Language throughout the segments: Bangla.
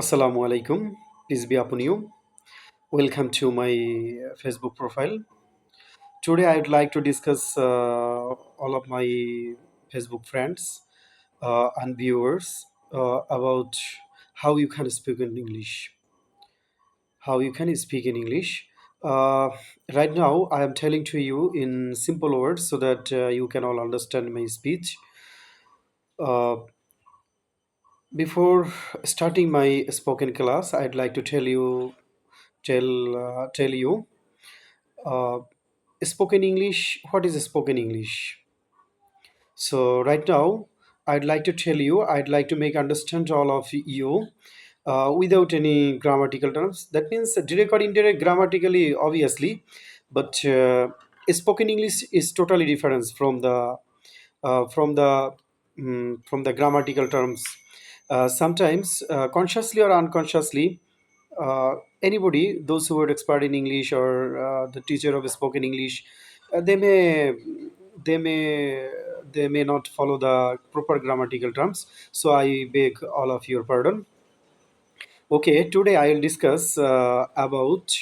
Assalamu alaikum, peace be upon you. Welcome to my uh, Facebook profile. Today I'd like to discuss uh, all of my Facebook friends uh, and viewers about how you can speak in English. How you can speak in English. Right now I am telling to you in simple words so that you can all understand my speech before starting my spoken class, I'd like to tell you tell uh, tell you uh, spoken english what is spoken english? So right now i'd like to tell you i'd like to make understand all of you uh, without any grammatical terms. That means direct or indirect grammatically obviously but uh, spoken english is totally different from the uh, from the mm, from the grammatical terms uh, sometimes uh, consciously or unconsciously uh, anybody, those who are expert in English or uh, the teacher of spoken English, uh, they may they may they may not follow the proper grammatical terms. So I beg all of your pardon. Okay, today I will discuss uh, about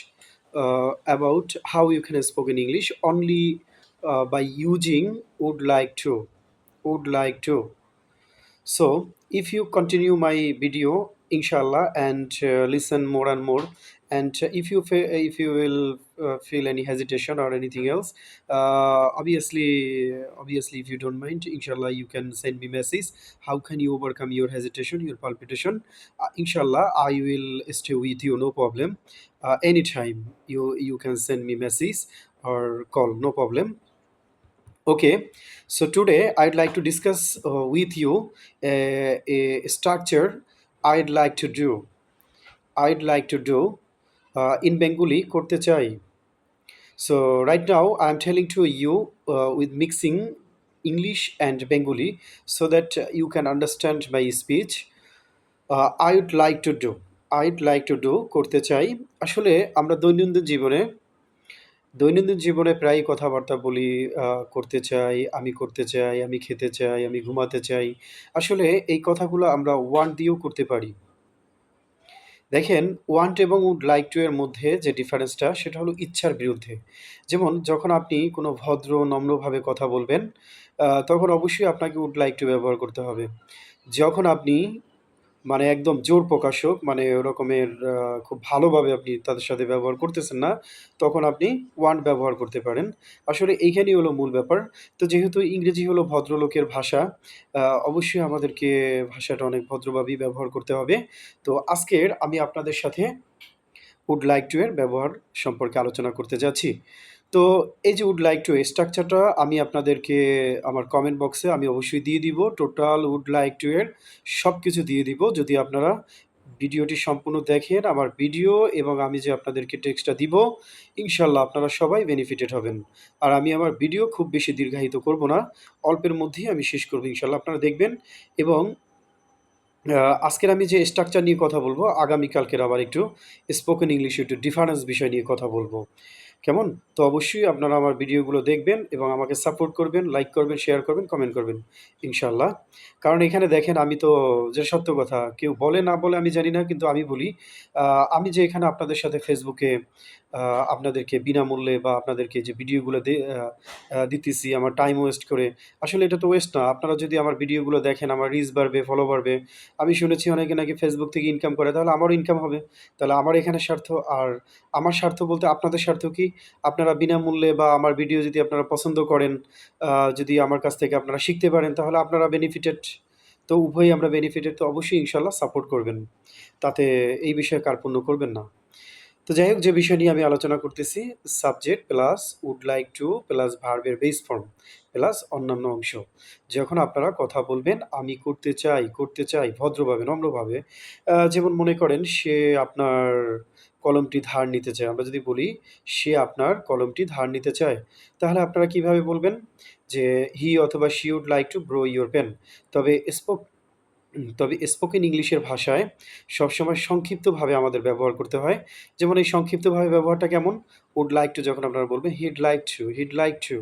uh, about how you can speak in English only uh, by using would like to would like to so, if you continue my video, inshallah, and uh, listen more and more, and uh, if you fe- if you will uh, feel any hesitation or anything else, uh, obviously, obviously, if you don't mind, inshallah, you can send me message. How can you overcome your hesitation, your palpitation? Uh, inshallah, I will stay with you, no problem. Uh, anytime you you can send me message or call, no problem Okay, so today I'd like to discuss uh, with you a, a structure I'd like to do. I'd like to do uh, in Bengali করতে চাই So right now I'm telling to you uh, with mixing English and Bengali so that uh, you can understand my speech. Uh, I would like to do. I'd like to do করতে চাই আসলে আমরা দৈনন্দিন জীবনে দৈনন্দিন জীবনে প্রায়ই কথাবার্তা বলি করতে চাই, আমি করতে চাই, আমি খেতে চাই, আমি ঘুমাতে চাই। আসলে এই কথাগুলো আমরা ওয়ান্ট দিয়েও করতে পারি। দেখেন ওয়ান্ট এবং উড লাইক টু এর মধ্যে যে ডিফারেন্সটা সেটা হলো ইচ্ছার বিরুদ্ধে। যেমন, যখন আপনি কোনো ভদ্র, নম্রভাবে কথা বলবেন তখন অবশ্যই আপনাকে উড লাইক টু ব্যবহার করতে হবে। যখন আপনি মানে একদম জোর প্রকাশক মানে ওরকমের খুব ভালোভাবে আপনি তাদের সাথে ব্যবহার করতেছেন না, তখন আপনি ওয়ান্ট ব্যবহার করতে পারেন। আসলে এইখানেই হলো মূল ব্যাপার। তো যেহেতু ইংরেজি হলো ভদ্রলোকের ভাষা অবশ্যই আমাদেরকে ভাষাটা অনেক ভদ্রভাবেই ব্যবহার করতে হবে। তো আজকের আমি আপনাদের সাথে উড লাইক টু এর ব্যবহার সম্পর্কে আলোচনা করতে যাচ্ছি। তো এই যে উড লাইক টু এর স্ট্রাকচারটা আমি আপনাদেরকে আমার কমেন্ট বক্সে আমি অবশ্যই দিয়ে দিব। টোটাল উড লাইক টু এর সব কিছু দিয়ে দিব। যদি আপনারা ভিডিওটি সম্পূর্ণ দেখেন, আমার ভিডিও এবং আমি যে আপনাদেরকে টেক্সটটা দিব ইনশাল্লাহ আপনারা সবাই বেনিফিটেড হবেন। আর আমি আমার ভিডিও খুব বেশি দীর্ঘায়িত করব না, অল্পের মধ্যেই আমি শেষ করব ইনশাল্লাহ আপনারা দেখবেন। এবং আজকের আমি যে স্ট্রাকচার নিয়ে কথা বলব, আগামীকালকের আবার একটু স্পোকেন ইংলিশ একটু ডিফারেন্স বিষয় নিয়ে কথা বলব। কেমন? তো অবশ্যই আপনারা আমার ভিডিওগুলো দেখবেন এবং আমাকে সাপোর্ট করবেন, লাইক করবেন, শেয়ার করবেন, কমেন্ট করবেন ইনশাল্লাহ কারণ এখানে দেখেন, আমি তো, যে সত্য কথা, কেউ বলে না বলে আমি জানি না, কিন্তু আমি বলি আমি যে এখানে আপনাদের সাথে ফেসবুকে আপনাদেরকে বিনামূল্যে বা আপনাদেরকে যে ভিডিওগুলো দিতেছি, আমার টাইম ওয়েস্ট করে, আসলে এটা তো ওয়েস্ট না। আপনারা যদি আমার ভিডিওগুলো দেখেন, আমার রিচ বাড়বে ফলো বাড়বে, আমি শুনেছি অনেকে নাকি ফেসবুক থেকে ইনকাম করে, তাহলে আমারও ইনকাম হবে। তাহলে আমার এখানে স্বার্থ, আর আমার স্বার্থ বলতে আপনাদের স্বার্থ কি? আপনারা বিনামূল্যে বা আমার ভিডিও যদি আপনারা পছন্দ করেন যদি আমার কাছ থেকে আপনারা শিখতে পারেন, তাহলে আপনারা বেনিফিটেড তো উভয়ই আমরা বেনিফিটেড তো অবশ্যই ইনশাল্লাহ সাপোর্ট করবেন। তাতে এই বিষয়ে কার্পণ্য করবেন না। তো যাই হোক, যে বিষয় নিয়ে আমি আলোচনা করতেছি subject plus would like to plus ভার্বের বেস ফর্ম প্লাস অন্যান্য অংশ। যখন আপনারা কথা বলবেন, আমি করতে চাই করতে চাই, ভদ্রভাবে, নম্রভাবে যেমন মনে করেন সে আপনার কলমটি ধার নিতে চায়। আমরা যদি বলি, সে আপনার কলমটি ধার নিতে চায়, তাহলে আপনারা কীভাবে বলবেন যে, হি অথবা she would like to borrow your pen? তবে স্পোক, তবে স্পোকেন ইংলিশের ভাষায় সবসময় সংক্ষিপ্তভাবে আমাদের ব্যবহার করতে হয়। যেমন এই সংক্ষিপ্তভাবে ব্যবহারটা কেমন? উড লাইক টু যখন আপনারা বলবেন he'd like to he'd like to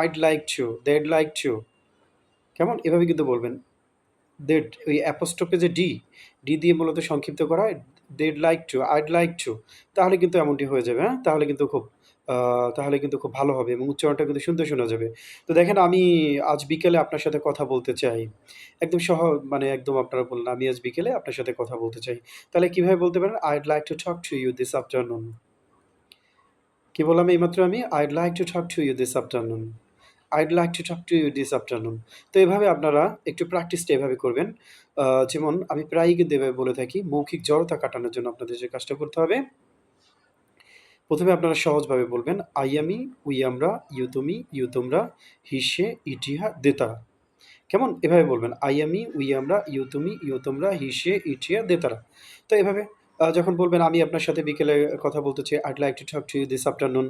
I'd like to they'd like to কেমন? এভাবে কিন্তু বলবেন। দেড ওই অ্যাপোস্ট্রোফে যে ডি ডি দিয়ে মূলত সংক্ষিপ্ত করা they'd like to I'd like to তাহলে কিন্তু এমনটি হয়ে যাবে হ্যাঁ? তাহলে কিন্তু খুব তাহলে কিন্তু খুব ভালো হবে এবং উচ্চারণটা কিন্তু সুন্দর শোনা যাবে। তো দেখেন আমি আজ বিকেলে আপনার সাথে কথা বলতে চাই। একদম সহ মানে একদম আপনারা বললেন, আমি আজ বিকেলে আপনার সাথে কথা বলতে চাই। তাহলে কীভাবে বলতে পারেন? I'd like to talk to you this afternoon কি বললাম এইমাত্র আমি? I'd like to talk to you this afternoon I'd like to talk to you this afternoon তো এভাবে আপনারা একটু প্র্যাকটিসটা এভাবে করবেন। যেমন আমি প্রায়ই কিন্তু এভাবে বলে থাকি, মৌখিক জড়তা কাটানোর জন্য আপনাদের যে কাজটা করতে হবে, প্রথমে আপনারা সহজভাবে বলবেন আই আমি উই আমরা ইউ তুমি ইউ তোমরা হিসে ইটিহা দেতারা কেমন? এভাবে বলবেন আই আমি উই আমরা ইউ তুমি ইউ তোমরা হিসে ইটিয়া দেতারা তো এভাবে যখন বলবেন, আমি আপনার সাথে বিকেলে কথা বলতে চাই I'd like to talk to you this afternoon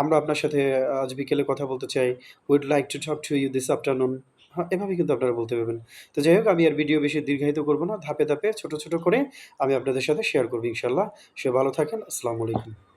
আমরা আপনার সাথে আজ বিকেলে কথা বলতে চাই we'd like to talk to you this afternoon হ্যাঁ এভাবে কিন্তু আপনারা বলতে পারবেন। তো যাই হোক, আমি আর ভিডিও বেশি দীর্ঘায়িত করব না, ধাপে ধাপে, ছোট ছোট করে আমি আপনাদের সাথে শেয়ার করব ইনশাল্লাহ সে ভালো থাকেন, আসসালামু আলাইকুম।